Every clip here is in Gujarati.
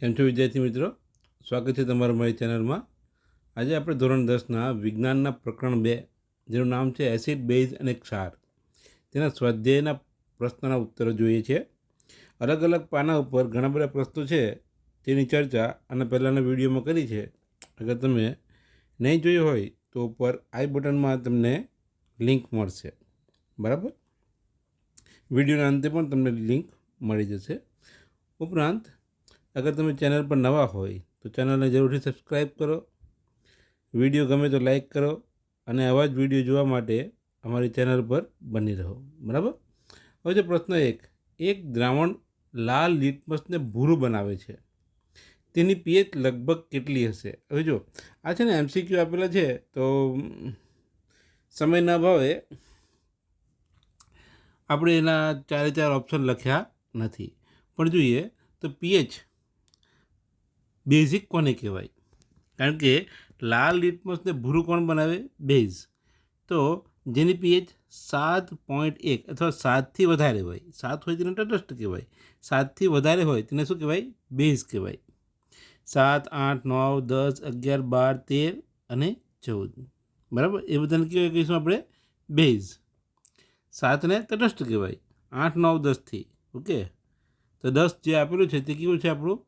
કેમ છો વિદ્યાર્થી મિત્રો? સ્વાગત છે તમારા મારી ચેનલમાં. આજે આપણે ધોરણ દસના વિજ્ઞાનના પ્રકરણ બે, જેનું નામ છે એસિડ, બેઝ અને ક્ષાર. તેના સ્વાધ્યાયના પ્રશ્નના ઉત્તરો જોઈએ છે. અલગ અલગ પાના ઉપર ઘણા બધા પ્રશ્નો છે, તેની ચર્ચા અને પહેલાંના વિડીયોમાં કરી છે. અગર તમે નહીં જોયું હોય, તો ઉપર આઈ બટનમાં તમને લિંક મળશે. બરાબર? વિડીયોના અંતે પણ તમને લિંક મળી જશે. ઉપરાંત અગર તમે ચેનલ પર નવા હોય, તો ચેનલને જરૂરથી સબસ્ક્રાઈબ કરો. વીડિયો ગમે તો લાઈક કરો અને આવા જ વીડિયો જોવા માટે અમારી ચેનલ પર બની રહો. બરાબર? હવે જો પ્રશ્ન એક એક દ્રાવણ લાલ લિટમસને ભૂરું બનાવે છે. તેની પીએચ લગભગ કેટલી હશે? હવે જો, આ છે ને એમસીક્યુ આપેલા છે, તો સમય ન ભાવે આપણે એના ચારે ચાર ઓપ્શન લખ્યા નથી. પણ જોઈએ તો પીએચ બેઝિક કોને કહેવાય? કારણ કે લાલ લિટમસને ભૂરું કોણ બનાવે? બેઝ. તો જેની પીએચ સાત પોઈન્ટ એક અથવા સાતથી વધારે હોય, સાત હોય તેને તટસ્થ કહેવાય. સાતથી વધારે હોય તેને શું કહેવાય? બેઝ કહેવાય. સાત, આઠ, નવ, દસ, અગિયાર, બાર, તેર અને ચૌદ. બરાબર? એ બધાને કહેવાય કહીશું આપણે બેઝ. સાતને તટસ્થ કહેવાય. આઠ, નવ, દસથી. ઓકે? તો દસ જે આપેલું છે તે કેવું છે આપણું?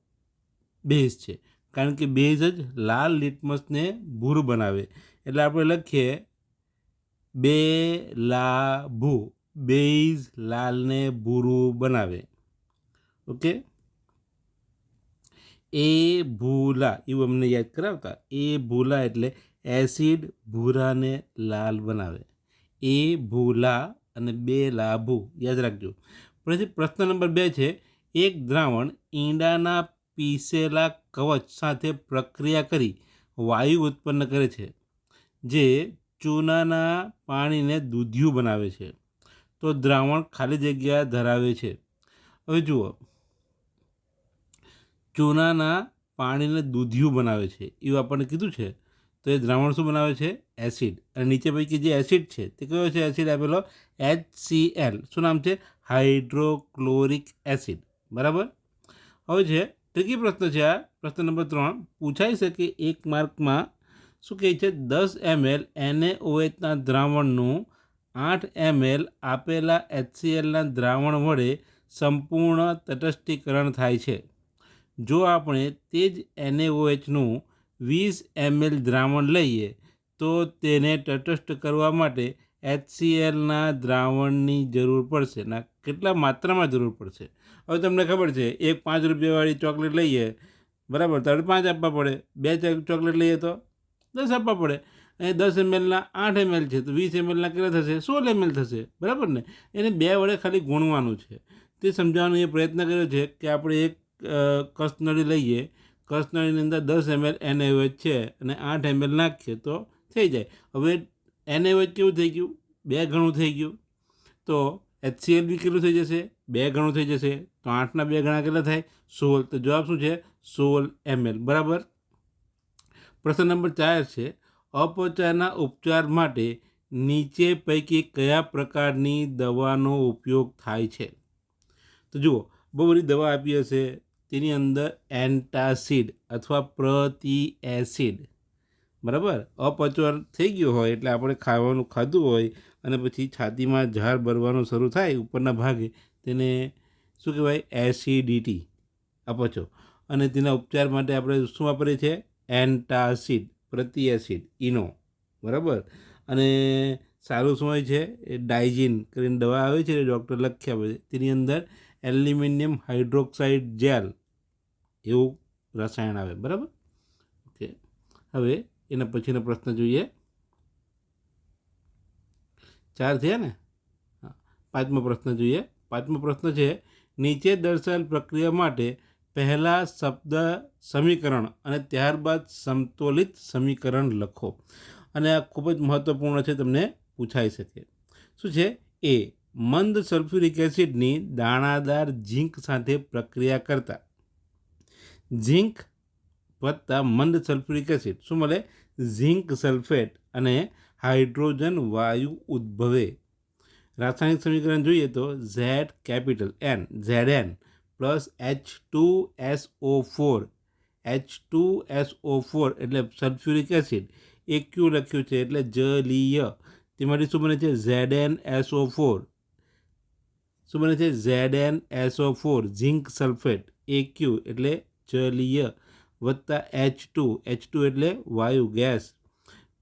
બેઝ છે. કારણ કે બેઝ જ લાલ લિટમસને ભૂરું બનાવે. એટલે આપણે લખીએ, બે લા ભૂ બેઝ લાલને ભૂરું બનાવે. ઓકે? એ ભૂલા, એવું અમને યાદ કરાવતા, એ ભૂલા એટલે એસિડ ભૂરાને લાલ બનાવે. એ ભૂલા અને બે લાભુ, યાદ રાખજો. પછી પ્રશ્ન નંબર બે છે, એક દ્રાવણ ઈંડાના પીસેલા કવચ સાથે પ્રક્રિયા કરી વાયુ ઉત્પન્ન કરે છે, જે ચૂનાના પાણીને દૂધિયું બનાવે છે. તો દ્રાવણ ખાલી જગ્યા ધરાવે છે. હવે જુઓ, ચૂનાના પાણીને દૂધિયું બનાવે છે. એવું આપણને કીધું છે. તો એ દ્રાવણ શું બનાવે છે? એસિડ. અને નીચે પૈકી જે એસિડ છે, તે કયો છે? એસિડ આપેલો એચ સી એલ શું નામ છે? Hydrochloric acid. બરાબર? હવે છે ત્રીજી પ્રશ્ન છે આ. પ્રશ્ન નંબર ત્રણ. પૂછાઈ શકે એક માર્કમાં શું કહે છે? દસ એમએલ એનએઓએચના દ્રાવણનું આઠ એમએલ આપેલા એચસીએલના દ્રાવણ વડે સંપૂર્ણ તટસ્થીકરણ થાય છે. જો આપણે તે જ એનએઓએચનું વીસ એમએલ દ્રાવણ લઈએ, તો તેને તટસ્થ કરવા માટે એચસીએલના દ્રાવણની જરૂર પડશે. ના, કેટલા માત્રામાં જરૂર પડશે? હવે તમને ખબર છે, એક પાંચ રૂપિયાવાળી ચોકલેટ લઈએ, બરાબર, તો પાંચ આપવા પડે. બે ચોકલેટ લઈએ તો દસ આપવા પડે. અને દસ એમએલના આઠ એમએલ છે, તો વીસ એમએલના કેટલા થશે? સોળ એમએલ થશે, બરાબર ને? એને બે વડે ખાલી ગુણવાનું છે. તે સમજાવવાનો એ પ્રયત્ન કર્યો છે કે આપણે એક કસનળી લઈએ, કસનળીની અંદર દસ એમએલ એનએવેજ છે અને આઠ એમએલ નાખીએ તો થઈ જાય. હવે એનએવેજ કેવું થઈ ગયું? બે ગણું થઈ ગયું. તો એચસીએલ બી કેટલું થઈ જશે? બે ગણું થઈ જશે. તો આઠના બે ગણા કેટલા થાય? સોળ. તો જવાબ શું છે? સોળ એમએલ. બરાબર? પ્રશ્ન નંબર ચાર છે અપચાના ઉપચાર માટે નીચે પૈકી કયા પ્રકારની દવાનો ઉપયોગ થાય છે? તો જુઓ, બહુ બધી દવા આપી હશે. તેની અંદર એન્ટાસિડ અથવા પ્રતિ એસિડ. બરાબર? અપચર થઈ ગયો હોય એટલે આપણે ખાવાનું ખાધું હોય અને પછી છાતીમાં ઝાર ભરવાનું શરૂ થાય ઉપરના ભાગે, તેને શું કહેવાય? એસિડિટી અપચો અને તેના ઉપચાર માટે આપણે શું વાપરીએ છીએ? એન્ટાસિડ પ્રતિ એસિડ ઇનો બરાબર? અને સારું શું હોય છે? એ ડાયજીન કરીને દવા આવે છે ડૉક્ટર લખ્યા આપે છે. તેની અંદર એલ્યુમિનિયમ હાઇડ્રોક્સાઇડ જેલ એવું રસાયણ આવે. બરાબર? ઓકે. હવે એના પછીનો પ્રશ્ન જોઈએ. ચાર થયા ને? પાંચમો પ્રશ્ન જોઈએ. પાંચમો પ્રશ્ન છે નીચે દર્શાવેલ પ્રક્રિયા માટે પહેલાં શબ્દ સમીકરણ અને ત્યારબાદ સમતોલિત સમીકરણ લખો. અને આ ખૂબ જ મહત્ત્વપૂર્ણ છે તમને પૂછાઈ શકે. શું છે? એ. મંદ સલ્ફ્યુરિક એસિડની દાણાદાર ઝીંક સાથે પ્રક્રિયા કરતા. ઝીંક વત્તા મંદ સલ્ફ્યુરિક એસિડ. શું મળે? ઝીંક સલ્ફેટ અને હાઇડ્રોજન વાયુ ઉદ્ભવે. રાસાયણિક સમીકરણ જોઈએ તો Z capital N Z N plus H two S O four H two S O four એટલે સલ્ફ્યુરિક એસિડ એ ક્યુ લખ્યું છે એટલે જલીય. તેમાંથી શું બને છે? Z N S O four શું બને છે? Z N S O four zinc sulphate A Q એટલે જલીય વત્તા એચ ટુ એચ ટુ એટલે વાયુ ગેસ.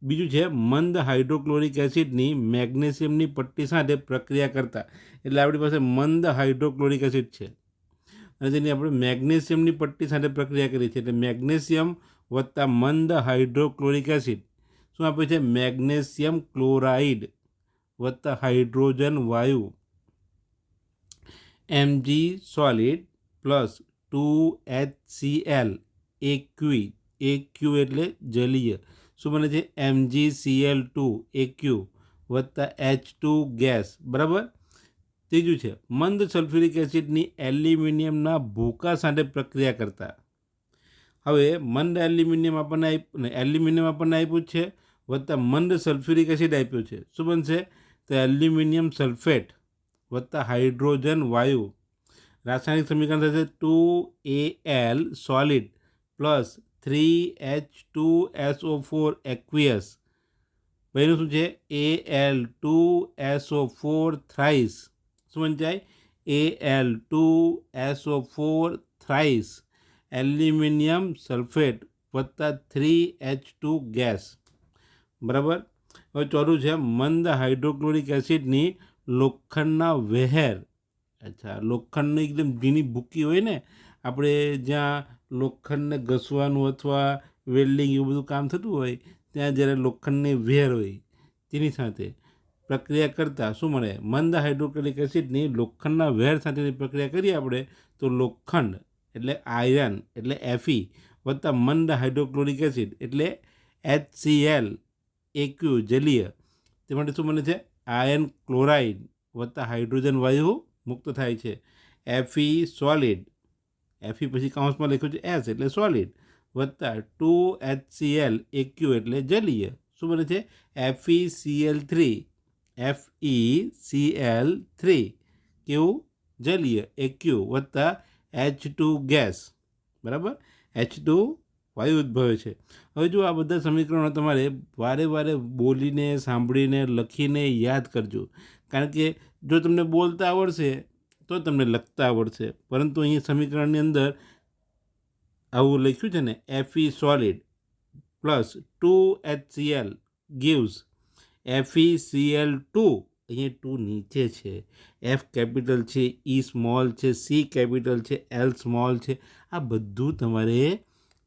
બીજું છે, મંદ હાઇડ્રોક્લોરિક એસિડની મેગ્નેશિયમની પટ્ટી સાથે પ્રક્રિયા કરતા. એટલે આપણી પાસે મંદ હાઇડ્રોક્લોરિક એસિડ છે. અને તેની આપણે મેગ્નેશિયમની પટ્ટી સાથે પ્રક્રિયા કરી છે. એટલે મેગ્નેશિયમ વત્તા મંદ હાઇડ્રોક્લોરિક એસિડ. શું આપ્યું છે? મેગ્નેશિયમ ક્લોરાઇડ વત્તા હાઇડ્રોજન વાયુ. MG solid plus two H C L એ એક્યુ એટલે જલીય. શું બને છે? એમજી સીએલ ટુ એક્યુ વત્તા એચ ટુ ગેસ. બરાબર? ત્રીજું છે, મંદ સલ્ફ્યુરિક એસિડની એલ્યુમિનિયમના ભૂકા સાથે પ્રક્રિયા કરતા. હવે મંદ એલ્યુમિનિયમ આપણને આપ્યું એલ્યુમિનિયમ આપણને આપ્યું છે, વત્તા મંદ સલ્ફ્યુરિક એસિડ આપ્યું છે. શું બનશે તો એલ્યુમિનિયમ સલ્ફેટ વત્તા હાઇડ્રોજન વાયુ. રાસાયણિક સમીકરણ થશે two A L solid plus three H two SO four aqueous. પહેલું શું છે? A L two SO four thrice. શું વંચાય A L two SO four thrice. Aluminium sulphate વત્તા થ્રી એચ ટુ ગેસ. બરાબર? હવે ચોથું છે મંદ હાઇડ્રોક્લોરિક એસિડની લોખંડના વહેર. અચ્છા, લોખંડની એકદમ ઝીણી ભૂકી હોય ને, આપણે જ્યાં લોખંડને ઘસવાનું અથવા વેલ્ડિંગ એવું બધું કામ થતું હોય, ત્યાં જ્યારે લોખંડની વેર હોય, તેની સાથે પ્રક્રિયા કરતાં શું મળે? મંદ હાઇડ્રોક્લોરિક એસિડની લોખંડના વેર સાથેની પ્રક્રિયા કરીએ આપણે, તો લોખંડ એટલે આયરન એટલે એફી વત્તા મંદ હાઇડ્રોક્લોરિક એસિડ એટલે એચ સી એલ એક્યુ જલીય. તે માટે શું બને છે? આયર્ન ક્લોરાઇડ વત્તા હાઇડ્રોજન વાયુ મુક્ત થાય છે. એફી સોલિડ એફી પછી કાઉન્સમાં લખ્યું છે એસ એટલે સોલિડ વત્તા two H C L AQ એટલે જલીય. શું બને છે? FE C L three F E C L three કેવું? જલીય. એક્યુ વત્તા એચ ટુ ગેસ બરાબર? એચ ટુ વાયુ ઉદ્ભવે છે. હવે જો આ બધા સમીકરણો તમારે વારે વારે બોલીને, સાંભળીને, લખીને યાદ કરજો. કારણ કે જો તમને બોલતા આવડશે તો તમને લખતા આવડશે. પરંતુ અહીં સમીકરણની અંદર આવું લખ્યું છે ને FE solid plus two H C L gives FE C L two અહીંયા ટુ નીચે છે. એફ કેપિટલ છે ઈ સ્મોલ છે સી કેપિટલ છે એલ સ્મોલ છે. આ બધું તમારે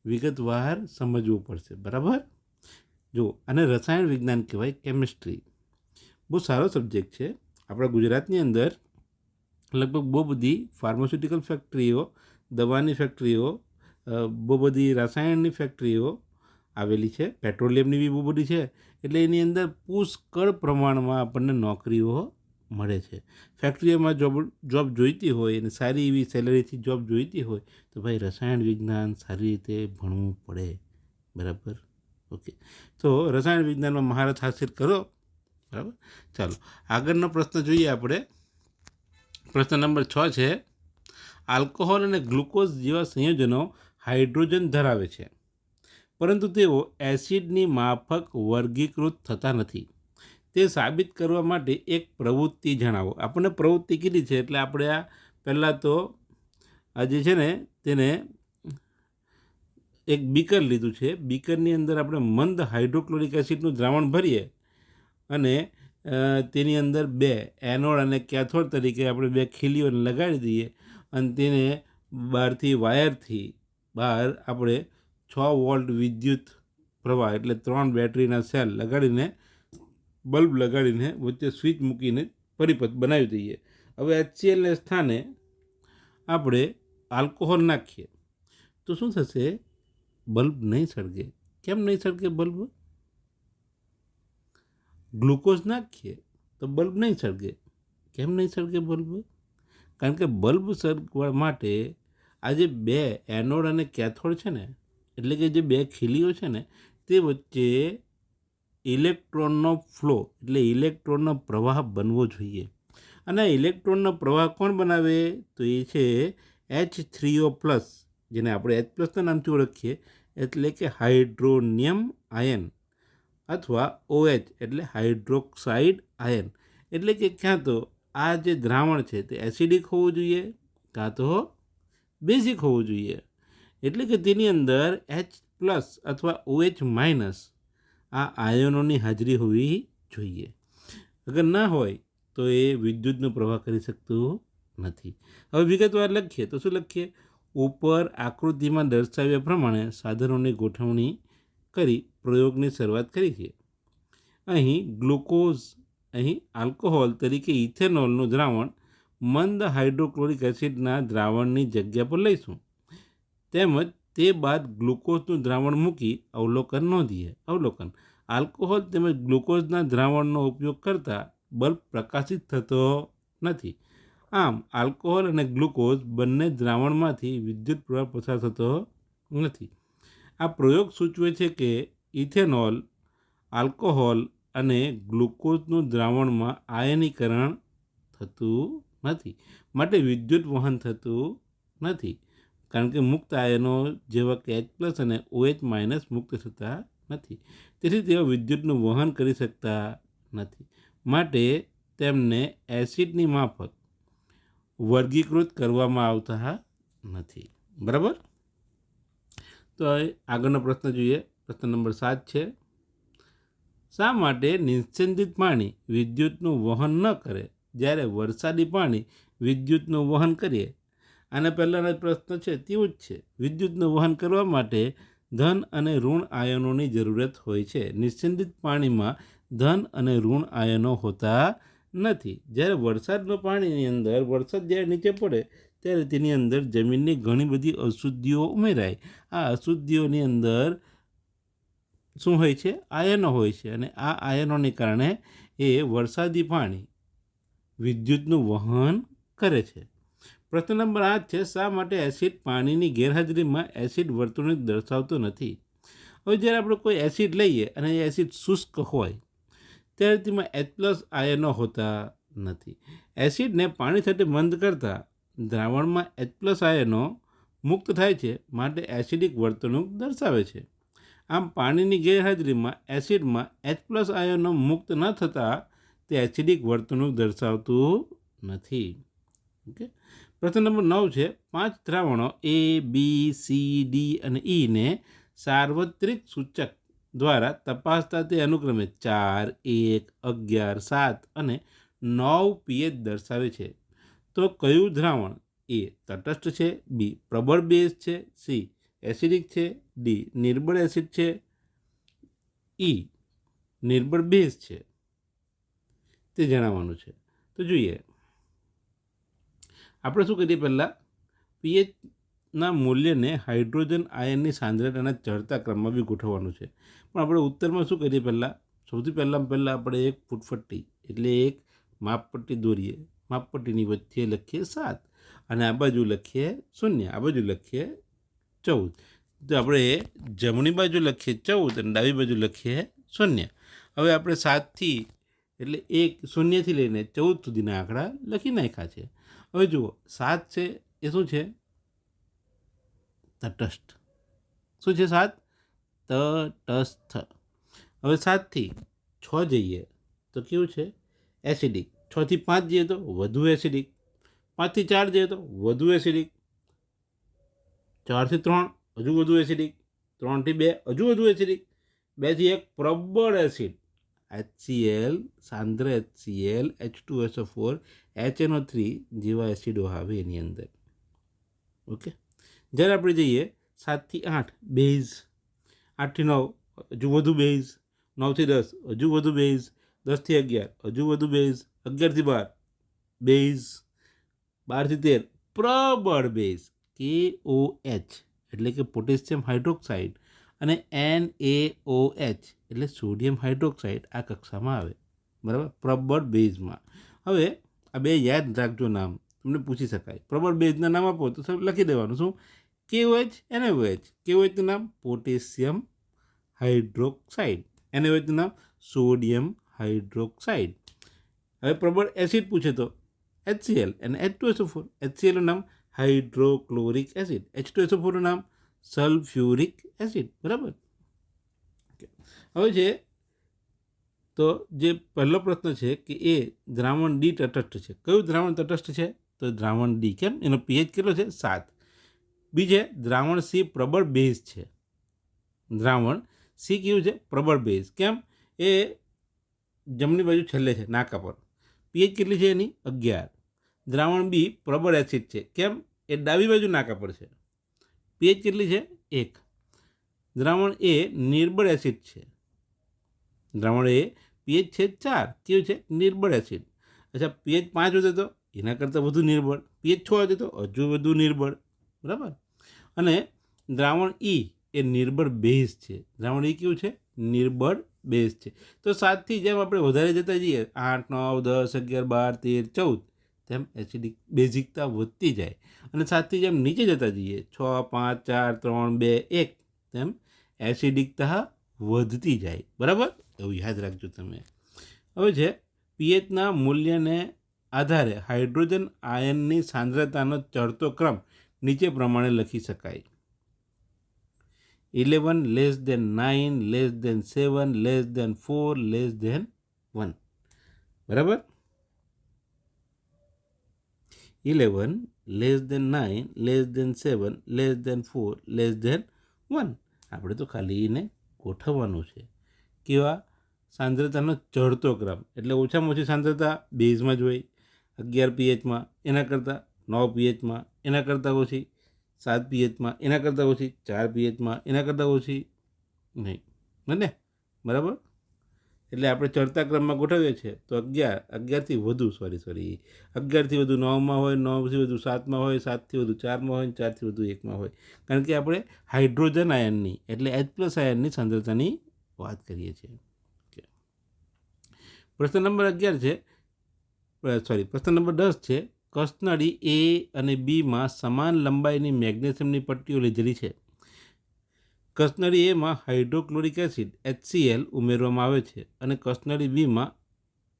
વિગતવાર સમજવું પડશે. બરાબર? જો અને રસાયણ વિજ્ઞાન કહેવાય કેમિસ્ટ્રી બહુ સારો સબ્જેક્ટ છે. આપણા ગુજરાતની અંદર લગભગ બહુ બધી ફાર્માસ્યુટિકલ ફેક્ટરીઓ દવાની ફેક્ટરીઓ બહુ બધી રસાયણની ફેક્ટરીઓ આવેલી છે. પેટ્રોલિયમની બી બહુ બધી છે. એટલે એની અંદર પુષ્કળ પ્રમાણમાં આપણને નોકરીઓ મળે છે. ફેક્ટરીઓમાં જોબ જોબ જોઈતી હોય અને સારી એવી સેલરીથી જોબ જોઈતી હોય તો ભાઈ રસાયણ વિજ્ઞાન સારી રીતે ભણવું પડે. બરાબર? ઓકે તો રસાયણ વિજ્ઞાનમાં મહારત હાસિલ કરો. બરાબર? ચાલો. આગળનો પ્રશ્ન જોઈએ આપણે. પ્રશ્ન નંબર છ છે, આલ્કોહોલ અને ગ્લુકોઝ જેવા સંયોજનો હાઇડ્રોજન ધરાવે છે. પરંતુ તેઓ એસિડની માફક વર્ગીકૃત થતા નથી. તે સાબિત કરવા માટે એક પ્રવૃત્તિ જણાવો. આપણને પ્રવૃત્તિ કીધી છે? એટલે આપણે આ પહેલાં તો આ જે છે ને, તેને એક બીકર લીધું છે. બીકરની અંદર આપણે મંદ હાઇડ્રોક્લોરિક એસિડનું દ્રાવણ ભરીએ અને તેની અંદર બે એનોડ અને કેથોડ તરીકે આપણે બે ખીલીઓને લગાડી દઈએ અને તેને બહારથી વાયરથી બહાર આપણે છ વોલ્ટ વિદ્યુત પ્રવાહ એટલે ત્રણ બેટરીના સેલ લગાડીને, બલ્બ લગાડીને વચ્ચે સ્વિચ મૂકીને પરિપથ બનાવી દઈએ. હવે એચસીએલને સ્થાને આપણે આલ્કોહોલ નાખીએ. તો શું થશે? બલ્બ નહીં સળગે. કેમ નહીં સળગે બલ્બ? ગ્લુકોઝ નાખીએ તો બલ્બ નહીં સળગે. કેમ નહીં સળગે બલ્બ? કારણ કે બલ્બ સળગવા માટે આ જે બે એનોડ અને કેથોડ છે ને, એટલે કે જે બે ખીલીઓ છે ને, તે વચ્ચે ઇલેક્ટ્રોનનો ફ્લો, એટલે ઇલેક્ટ્રોનનો પ્રવાહ બનવો જોઈએ. અને ઇલેક્ટ્રોનનો પ્રવાહ કોણ બનાવે? તો એ છે એચ થ્રીઓ પ્લસ, જેને આપણે એચ પ્લસના નામથી ઓળખીએ, એટલે કે હાઇડ્રોનિયમ આયન. અથવા ઓએચ એટલે હાઇડ્રોક્સાઇડ આયન એટલે કે ક્યાં તો આ જે દ્રાવણ છે તે એસિડિક હોવું જોઈએ, કાં તો બેઝિક હોવું જોઈએ. એટલે કે તેની અંદર એચ પ્લસ અથવા ઓએચ માઇનસ આ આયનોની હાજરી હોવી જોઈએ. અગર ના હોય તો એ વિદ્યુતનો પ્રવાહ કરી શકતું નથી. હવે વિગતવાર લખીએ. તો શું લખીએ? ઉપર આકૃતિમાં દર્શાવ્યા પ્રમાણે સાધનોની ગોઠવણી કરી પ્રયોગની શરૂઆત કરી છે. અહીં ગ્લુકોઝ, અહીં આલ્કોહોલ તરીકે ઇથેનોલનું દ્રાવણ મંદ હાઇડ્રોક્લોરિક એસિડના દ્રાવણની જગ્યા પર લઈશું. તેમજ તે બાદ ગ્લુકોઝનું દ્રાવણ મૂકી અવલોકન નોંધીએ. અવલોકન. આલ્કોહોલ તેમજ ગ્લુકોઝના દ્રાવણનો ઉપયોગ કરતાં બલ્બ પ્રકાશિત થતો નથી. આમ, આલ્કોહોલ અને ગ્લુકોઝ બંને દ્રાવણમાંથી વિદ્યુત પ્રવાહ પસાર થતો નથી. આ પ્રયોગ સૂચવે છે કે ઇથેનોલ, આલ્કોહોલ અને ગ્લુકોઝનું દ્રાવણમાં આયનીકરણ થતું નથી. માટે વિદ્યુત વહન થતું નથી. કારણ કે મુક્ત આયનો જેવા કે એચ પ્લસ અને ઓએચ માઇનસ મુક્ત થતા નથી. તેથી તેઓ વિદ્યુતનું વહન કરી શકતા નથી. માટે તેમને એસિડની માફક વર્ગીકૃત કરવામાં આવતા નથી. બરાબર? તો આગળનો પ્રશ્ન જોઈએ. પ્રશ્ન નંબર સાત છે, શા માટે નિસ્યંદિત પાણી વિદ્યુતનું વહન ન કરે જ્યારે વરસાદી પાણી વિદ્યુતનું વહન કરીએ? આના પહેલાંના પ્રશ્ન છે, તેવું જ છે. વિદ્યુતનું વહન કરવા માટે ધન અને ઋણ આયનોની જરૂરત હોય છે. નિસ્યંદિત પાણીમાં ધન અને ઋણ આયનો હોતા નથી. જ્યારે વરસાદનું પાણીની અંદર વરસાદ જ્યારે નીચે પડે, ત્યારે તેની અંદર જમીનની ઘણી બધી અશુદ્ધિઓ ઉમેરાય. આ અશુદ્ધિઓની અંદર શું હોય છે? આયનો હોય છે અને આ આયનોને કારણે એ વરસાદી પાણી વિદ્યુતનું વહન કરે છે. પ્રશ્ન નંબર આઠ છે, શા માટે એસિડ પાણીની ગેરહાજરીમાં એસિડ વર્તણૂક દર્શાવતું નથી? હવે જ્યારે આપણે કોઈ એસિડ લઈએ અને એ એસિડ શુષ્ક હોય, ત્યારે તેમાં એચ પ્લસ આયનો હોતા નથી. એસિડને પાણી સાથે બંધ કરતાં દ્રાવણમાં એચ પ્લસ આયનો મુક્ત થાય છે, માટે એસિડિક વર્તણૂક દર્શાવે છે. આમ પાણીની ગેરહાજરીમાં એસિડમાં એચ પ્લસ આયનો મુક્ત ન થતાં તે એસિડિક વર્તણૂક દર્શાવતું નથી. ઓકે? પ્રશ્ન નંબર નવ છે, પાંચ દ્રાવણો એ બી સી ડી અને ઈને સાર્વત્રિક સૂચક દ્વારા તપાસતા તે અનુક્રમે ચાર, એક, અગિયાર, સાત અને નવ પીએચ દર્શાવે છે. તો કયું દ્રાવણ? એ તટસ્થ છે બી પ્રબળ બેઝ છે સી એસિડિક છે ડી નિર્બળ એસિડ છે ઈ નિર્બળ બેઝ છે. તે જણાવવાનું છે. તો જોઈએ, આપણે શું કરીએ પહેલાં? પીએચના મૂલ્યને હાઇડ્રોજન આયનની સાંદ્રતાના ચડતા ક્રમમાં બી ગોઠવવાનું છે. પણ આપણે ઉત્તરમાં શું કરીએ પહેલાં? સૌથી પહેલાં પહેલાં આપણે એક ફૂટપટ્ટી એટલે એક માપપટ્ટી દોરીએ. માપપટ્ટીની વચ્ચે લખીએ સાત અને આ બાજુ લખીએ શૂન્ય. આ બાજુ લખીએ ચૌદ. તો આપણે જમણી બાજુ લખીએ ચૌદ અને ડાબી બાજુ લખીએ શૂન્ય. હવે આપણે સાતથી એટલે એક શૂન્યથી લઈને ચૌદ સુધીના આંકડા લખી નાખ્યા છે. હવે જુઓ, સાત છે એ શું છે? તટસ્થ. શું છે સાત? તટસ્થ. હવે સાતથી છ જઈએ તો કેવું છે? એસિડિક. છથી પાંચ જઈએ તો વધુ એસિડિક. પાંચથી ચાર જઈએ તો વધુ એસિડિક. ચારથી ત્રણ, હજુ વધુ એસિડિક ત્રણથી બે, હજુ વધુ એસિડિક બેથી એક, પ્રબળ acid HCl સાંદ્ર HCL H two SO four HNO three જેવા એસિડો આવે એની અંદર. ઓકે? જ્યારે આપણે જઈએ, સાતથી આઠ, બેઝ. આઠથી નવ, હજુ વધુ બેઝ. નવથી દસ, હજુ વધુ બેઝ. દસથી અગિયાર, હજુ વધુ બેઝ. અગિયારથી બાર, બેઝ. બારથી તેર, પ્રબળ બેઝ. કે ઓ એચ એટલે કે પોટેશિયમ હાઇડ્રોક્સાઇડ અને એન એ ઓ એચ એટલે સોડિયમ હાઇડ્રોક્સાઇડ આ કક્ષામાં આવે. બરાબર? પ્રબળ બેઝમાં. હવે આ બે યાદ રાખજો નામ. તમને પૂછી શકાય. પ્રબળ બેઝના નામ આપો તો સર લખી દેવાનું. શું? કેઓએચ એનએઓએચ કેઓએચનું નામ પોટેશિયમ હાઇડ્રોક્સાઇડ. એનએઓએચનું નામ સોડિયમ હાઇડ્રોક્સાઇડ. હવે પ્રબળ એસિડ પૂછે તો? એચસીએલ અને એચ ટુ એસો ફોર એચસીએલનું નામ hydrochloric acid. H two SO ફોરનું નામ સલ્ફ્યુરિક એસિડ. બરાબર? હવે છે, તો જે પહેલો પ્રશ્ન છે કે એ દ્રાવણ ડી તટસ્થ છે. કયું દ્રાવણ તટસ્થ છે? તો દ્રાવણ ડી કેમ? એનો પીએચ કેટલો છે? સાત. બીજે, દ્રાવણ સી પ્રબળ બેઝ છે. દ્રાવણ સી કેવું છે? પ્રબળ બેઝ. કેમ? એ જમણી બાજુ છેલ્લે છે, નાકા પર. પીએચ કેટલી છે એની? અગિયાર. દ્રાવણ બી પ્રબળ એસિડ છે. કેમ? એ ડાબી બાજુ નાકા પર છે. પીએચ કેટલી છે? એક. દ્રાવણ એ નિર્બળ એસિડ છે. દ્રાવણ એ પીએચ છે ચાર. કેવું છે? નિર્બળ એસિડ અચ્છા પીએચ પાંચ વધે તો એના કરતાં વધુ નિર્બળ. પીએચ છ હોતે તો હજુ વધુ નિર્બળ. બરાબર? અને દ્રાવણ ઈ એ નિર્બળ બેઝ છે. દ્રાવણ ઈ કેવું છે? નિર્બળ બેઝ છે. તો સાતથી જેમ આપણે વધારે જતા જઈએ, આઠ, નવ, દસ, અગિયાર, બાર, તેર, ચૌદ તેમ એસિડિક બેઝિકતા વધતી જાય. અને સાતથી જેમ નીચે જતા જઈએ, છ, પાંચ, ચાર, ત્રણ, બે, એક, તેમ એસિડિકતા વધતી જાય. બરાબર? એવું યાદ રાખજો તમે. હવે છે પીએચના મૂલ્યને આધારે હાઇડ્રોજન આયનની સાંદ્રતાનો ચડતો ક્રમ નીચે પ્રમાણે લખી શકાય. Eleven less than nine, less than seven, less than four, less than one. બરાબર? Eleven less than nine less than seven less than four less than one આપણે તો ખાલી એને ગોઠવવાનું છે. કેવા? સાંદ્રતાનો ચઢતો ક્રમ. એટલે ઓછામાં ઓછી સાંદ્રતા બેઝમાં જ હોય. અગિયાર પીએચમાં, એના કરતાં નવ પીએચમાં, એના કરતાં ઓછી સાત પીએચમાં, એના કરતાં ઓછી ચાર પીએચમાં, એના કરતાં ઓછી નહીં. બને? બરાબર? એટલે આપણે ચડતા ક્રમમાં ગોઠવીએ છીએ. તો અગિયાર, અગિયારથી વધુ સોરી સોરી અગિયારથી વધુ નવમાં હોય, નવથી વધુ સાતમાં હોય, સાતથી વધુ ચારમાં હોય, ચારથી વધુ એકમાં હોય. કારણ કે આપણે હાઇડ્રોજન આયનની, એટલે એચ પ્લસ આયનની સાંદ્રતાની વાત કરીએ છીએ. પ્રશ્ન નંબર અગિયાર છે સોરી પ્રશ્ન નંબર દસ છે, કસનળી એ અને બીમાં સમાન લંબાઈની મેગ્નેશિયમની પટ્ટીઓ લીધેલી છે. કસનળી એમાં હાઇડ્રોક્લોરિક એસિડ એચસીએલ ઉમેરવામાં આવે છે અને કસનળી બીમાં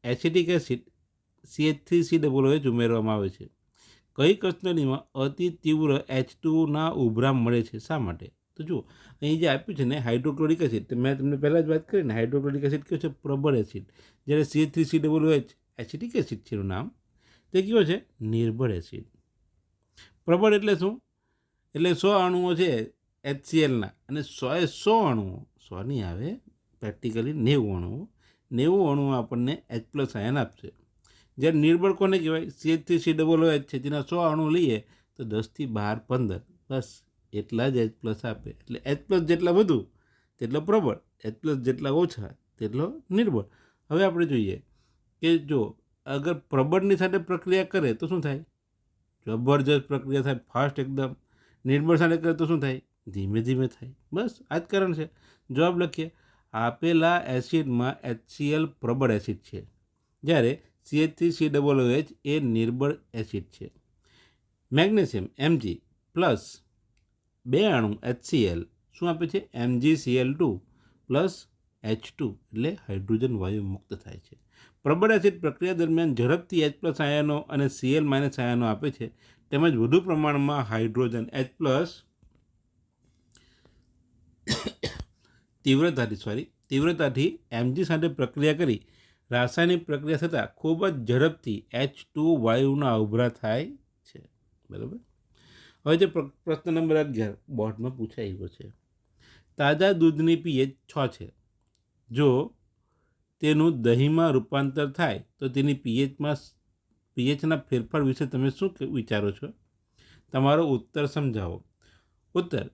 acetic acid CH three C double H ઉમેરવામાં આવે છે. કઈ કસનળીમાં અતિ તીવ્ર એચ ટુના ઉભરામ મળે છે? શા માટે? તો જુઓ, અહીં જે આપ્યું છે ને, હાઇડ્રોક્લોરિક એસિડ મેં તમને પહેલાં જ વાત કરી ને, હાઇડ્રોક્લોરિક એસિડ કયો છે? પ્રબળ એસિડ. જ્યારે CH three C double H acetic acid છે એનું નામ, તે કયો છે? નિર્બળ એસિડ. પ્રબળ એટલે શું? એટલે સો અણુઓ છે એચસીએલના અને સોએ સો અણુઓ, સો નહીં આવે પ્રેક્ટિકલી નેવું અણુઓ. નેવું અણુઓ આપણને એચ પ્લસ આયન આપશે. જ્યારે નિર્બળ કોને કહેવાય? C three C double H છે. જેના સો અણુ લઈએ, તો દસથી બાર પંદર. બસ, એટલા જ એચ પ્લસ આપે. એટલે એચ પ્લસ જેટલા વધુ, તેટલો પ્રબળ. એચ પ્લસ જેટલા ઓછા, તેટલો નિર્બળ. હવે આપણે જોઈએ કે જો અગર પ્રબળની સાથે પ્રક્રિયા કરે તો શું થાય? જબરજસ્ત પ્રક્રિયા થાય ફાસ્ટ એકદમ. નિર્બળ સાથે કરે તો શું થાય? ધીમે ધીમે થાય. બસ, આ જ કારણ છે. જવાબ લખીએ. આપેલા એસિડમાં એચસીએલ પ્રબળ એસિડ છે. જ્યારે CH three C double H એ નિર્બળ એસિડ છે. મેગ્નેશિયમ એમજી પ્લસ બે અણુ એચસીએલ શું આપે છે? MG CL two plus H two એટલે હાઇડ્રોજન વાયુ મુક્ત થાય છે. પ્રબળ એસિડ પ્રક્રિયા દરમિયાન ઝડપથી એચ પ્લસ આયનો અને સીએલ માઇનસ આયનો આપે છે. તેમજ વધુ પ્રમાણમાં હાઇડ્રોજન એચ પ્લસ તીવ્રતાથી સોરી તીવ્રતાથી એમજી સાથે પ્રક્રિયા કરી રાસાયણિક પ્રક્રિયા થતાં ખૂબ જ ઝડપથી એચ ટુ વાયુના ઉભરા થાય છે. બરાબર? હવે જે પ્રશ્ન નંબર અગિયાર બોર્ડમાં પૂછાયો છે. તાજા દૂધની પીએચ છ છે. જો તેનું દહીંમાં રૂપાંતર થાય તો તેની પીએચમાં પીએચના ફેરફાર વિશે તમે શું વિચારો છો? તમારો ઉત્તર સમજાવો. ઉત્તર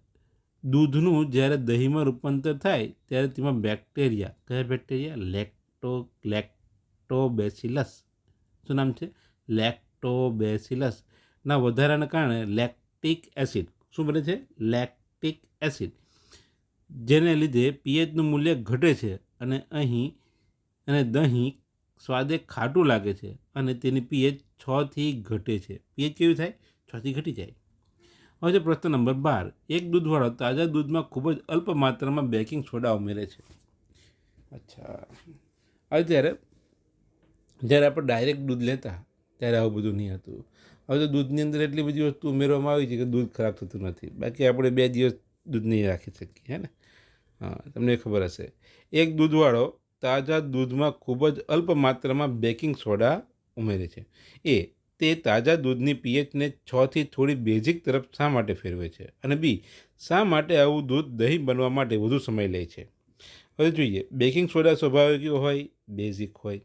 દૂધનું જ્યારે દહીંમાં રૂપાંતર થાય, ત્યારે તેમાં બેક્ટેરિયા, કયા બેક્ટેરિયા? લેક્ટો, લેક્ટોબેસિલસ. શું નામ છે? લેક્ટોબેસિલસ. ના, વધારાના કારણે લેક્ટિક એસિડ. શું બને છે? Lactic acid. જેને લીધે પીએચનું મૂલ્ય ઘટે છે અને અહીં, અને દહીં સ્વાદે ખાટું લાગે છે અને તેની પીએચ છથી ઘટે છે. પીએચ કેવી થાય? છથી ઘટી જાય. હવે છે પ્રશ્ન નંબર બાર. એક દૂધવાળો તાજા દૂધમાં ખૂબ જ અલ્પ માત્રામાં બેકિંગ સોડા ઉમેરે છે. અચ્છા. હવે ત્યારે જ્યારે આપણે ડાયરેક્ટ દૂધ લેતા, ત્યારે આવું બધું નહીં હતું. હવે તો દૂધની અંદર એટલી બધી વસ્તુ ઉમેરવામાં આવી છે કે દૂધ ખરાબ થતું નથી. બાકી આપણે બે દિવસ દૂધ નહીં રાખી શકીએ, હે ને? હા, તમને ખબર હશે. એક દૂધવાળો તાજા દૂધમાં ખૂબ જ અલ્પ માત્રામાં બેકિંગ સોડા ઉમેરે છે. એ તે તાજા દૂધની પીએચને છથી થોડી બેઝિક તરફ શા માટે ફેરવે છે? અને બી, શા માટે આવું દૂધ દહીં બનવા માટે વધુ સમય લે છે? હવે જોઈએ, બેકિંગ સોડા સ્વાભાવિક હોય, બેઝિક હોય.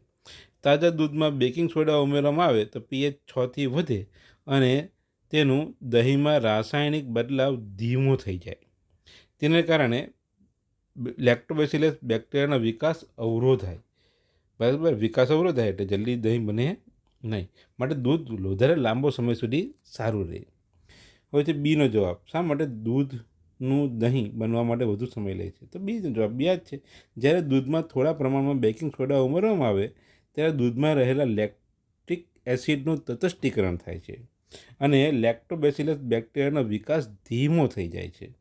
તાજા દૂધમાં બેકિંગ સોડા ઉમેરવામાં આવે તો પીએચ છથી વધે અને તેનું દહીંમાં રાસાયણિક બદલાવ ધીમો થઈ જાય. તેને કારણે લેક્ટોબેસિલસ બેક્ટેરિયાનો વિકાસ અવરોધાય. બરાબર? વિકાસ અવરોધાય એટલે જલ્દી દહીં બને નહીં. માટે દૂધ વધારે લાંબો સમય સુધી સારું રહે. હવે છે બીનો જવાબ. શા માટે દૂધનું દહીં બનવા માટે વધુ સમય લે છે? તો બીનો જવાબ બે જ છે. જ્યારે દૂધમાં થોડા પ્રમાણમાં બેકિંગ સોડા ઉમેરવામાં આવે, ત્યારે દૂધમાં રહેલા લેક્ટિક એસિડનું તટસ્થીકરણ થાય છે અને લેક્ટોબેસિલસ બેક્ટેરિયાનો વિકાસ ધીમો થઈ જાય છે.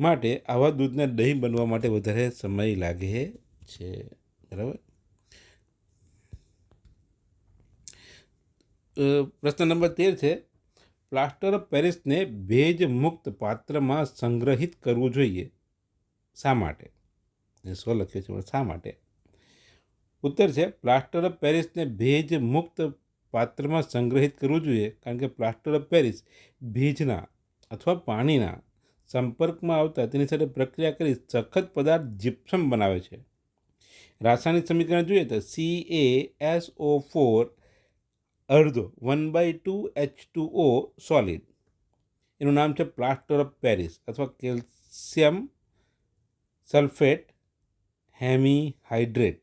માટે આવા દૂધને દહીં બનવા માટે વધારે સમય લાગે છે. બરાબર? પ્રશ્ન નંબર તેર છે. પ્લાસ્ટર ઓફ પેરિસને ભેજ મુક્ત પાત્રમાં સંગ્રહિત કરવું જોઈએ. શા માટે? સો લખ્યું છે શા માટે? ઉત્તર છે, પ્લાસ્ટર ઓફ પેરિસને ભેજ મુક્ત પાત્રમાં સંગ્રહિત કરવું જોઈએ, કારણ કે પ્લાસ્ટર ઓફ પેરિસ ભેજના અથવા પાણીના સંપર્કમાં આવતા તેની સાથે પ્રક્રિયા કરી સખત પદાર્થ જીપ્સમ બનાવે છે. રાસાયણિક સમીકરણ જોઈએ તો C A S O four અડધો one by two H two O solid એનું નામ છે પ્લાસ્ટર ઓફ પેરિસ અથવા કેલ્શિયમ સલ્ફેટ હેમી હાઇડ્રેટ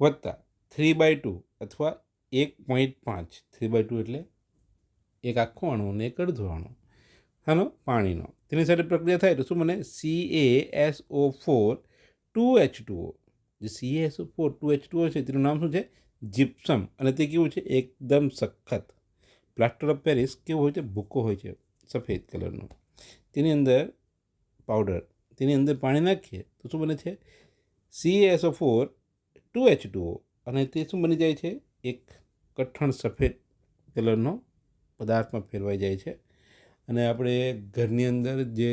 વત્તા થ્રી બાય ટુ અથવા એક પોઈન્ટ પાંચ. થ્રી બાય ટુ એટલે એક આખો અણુ અને એક અડધો અણુ. આનો પાણીનો. તેની સાથે પ્રક્રિયા થાય તો શું મને C A S O four two H two O જે C S O four two H two O છે, તેનું નામ શું છે? જીપ્સમ અને તે કેવું છે? એકદમ સખત. પ્લાસ્ટર ઓફ પેરિસ કેવું હોય છે? ભૂકો હોય છે, સફેદ કલરનો. તેની અંદર પાવડર, તેની અંદર પાણી નાખીએ તો શું બને છે? C S O four two H two O અને તે શું બની જાય છે? એક કઠણ સફેદ કલરનો પદાર્થમાં ફેરવાઈ જાય છે. અને આપણે ઘરની અંદર જે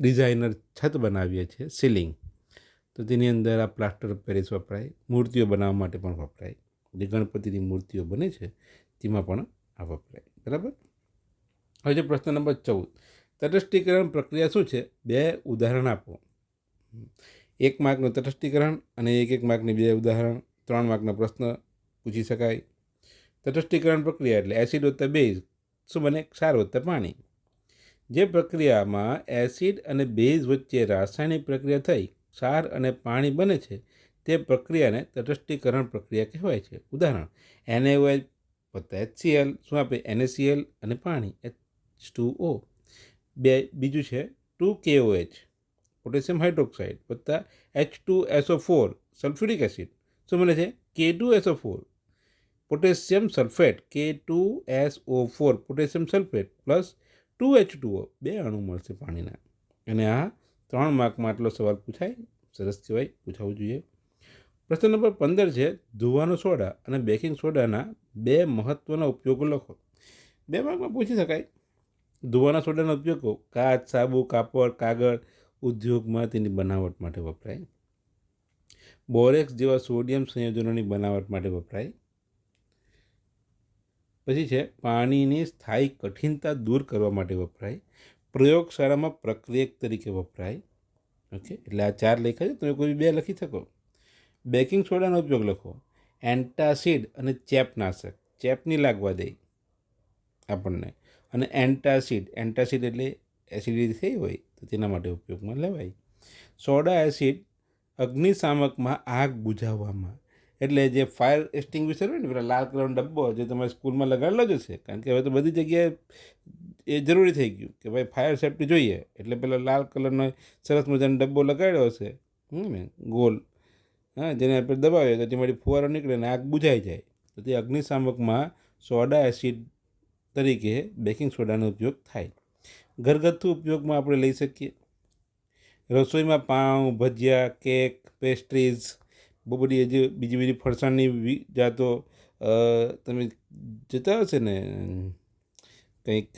ડિઝાઇનર છત બનાવીએ છીએ, સીલિંગ. તો તેની અંદર આ પ્લાસ્ટર ઓફ પેરિસ વપરાય, મૂર્તિઓ બનાવવા માટે પણ વપરાય. જે ગણપતિની મૂર્તિઓ બને છે, તેમાં પણ આ વપરાય. બરાબર? હવે જે પ્રશ્ન નંબર ચૌદ. તટસ્થીકરણ પ્રક્રિયા શું છે? બે ઉદાહરણ આપો. એક માર્કનું તટસ્થીકરણ અને એક એક માર્કની બે ઉદાહરણ. ત્રણ માર્કનો પ્રશ્ન પૂછી શકાય. તટસ્થીકરણ પ્રક્રિયા એટલે એસિડ વત્તા બેઝ. શું બને? ક્ષાર વત્તા પાણી. જે પ્રક્રિયામાં એસિડ અને બેઝ વચ્ચે રાસાયણિક પ્રક્રિયા થઈ ક્ષાર અને પાણી બને છે, તે પ્રક્રિયાને તટસ્થીકરણ પ્રક્રિયા કહેવાય છે. ઉદાહરણ એનએઓએચ વત્તા એચસીએલ શું આપે? એનએસીએલ અને પાણી એચ ટુ ઓ બે, બીજું છે ટુ કેઓએચ પોટેશિયમ હાઇડ્રોક્સાઇડ વત્તા H two SO four sulphuric acid શું બને છે? K two SO four potassium sulphate K two S O four potassium sulphate plus two H two O બે અણુ મળશે પાણીના. અને આ ત્રણ માર્કમાં આટલો સવાલ પૂછાય? સરસ કહેવાય, પૂછાવું જોઈએ. પ્રશ્ન નંબર પંદર છે, ધોવાનો સોડા અને બેકિંગ સોડાના બે મહત્ત્વના ઉપયોગો લખો. બે માર્કમાં પૂછી શકાય. ધોવાના સોડાના ઉપયોગો, કાચ, સાબુ, કાપડ, કાગળ, ઉદ્યોગમાં તેની બનાવટ માટે વપરાય. બોરેક્સ જેવા સોડિયમ સંયોજનોની બનાવટ માટે વપરાય. પછી છે, પાણીની સ્થાયી કઠિનતા દૂર કરવા માટે વપરાય. પ્રયોગશાળામાં પ્રક્રિયક તરીકે વપરાય. ઓકે એટલે આ ચાર લેખા છે, તમે કોઈ બે લખી શકો. બેકિંગ સોડાનો ઉપયોગ લખો. એન્ટાસિડ અને ચેપનાશક. ચેપની લાગવા દે આપણને. અને એન્ટાસિડ. એન્ટાસિડ એટલે એસિડિટી થઈ હોય તો તેના માટે ઉપયોગમાં લેવાય. સોડા એસિડ અગ્નિશામકમાં આગ બુઝાવવામાં. એટલે જે ફાયર એક્સટિંગ્વિશર હોય ને, પેલા લાલ કલરનો ડબ્બો જે તમારે સ્કૂલમાં લગાડેલો જ હશે. કારણ કે હવે તો બધી જગ્યાએ એ જરૂરી થઈ ગયું કે ભાઈ ફાયર સેફ્ટી જોઈએ. એટલે પેલા લાલ કલરનો સરસ મજાનો ડબ્બો લગાડ્યો હશે. ને? ગોલ. હા, જેને આપણે દબાવીએ તો તેમાંથી ફુવારો નીકળે ને આગ બુજાઈ જાય. તો તે અગ્નિશામકમાં સોડા એસિડ તરીકે બેકિંગ સોડાનો ઉપયોગ થાય. ઘરગથ્થુ ઉપયોગમાં આપણે લઈ શકીએ. રસોઈમાં પાઉં, ભજીયા, કેક પેસ્ટ્રીઝ બહુ બધી હજી બીજી બીજી ફરસાણની જાતો તમે જતા હશે ને, કંઈક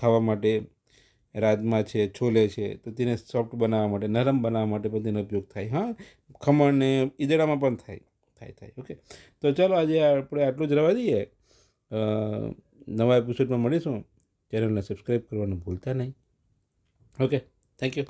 ખાવા માટે રાજમા છે, છોલે છે, તો તેને સોફ્ટ બનાવવા માટે, નરમ બનાવવા માટે પણ તેનો ઉપયોગ થાય. હા, ખમણ ને ઈદડામાં પણ થાય થાય થાય ઓકે તો ચાલો આજે આપણે આટલું જ રહેવા દઈએ. નવા એપિસોડમાં મળીશું. ચેનલને સબસ્ક્રાઈબ કરવાનું ભૂલતા નહીં. Okay thank you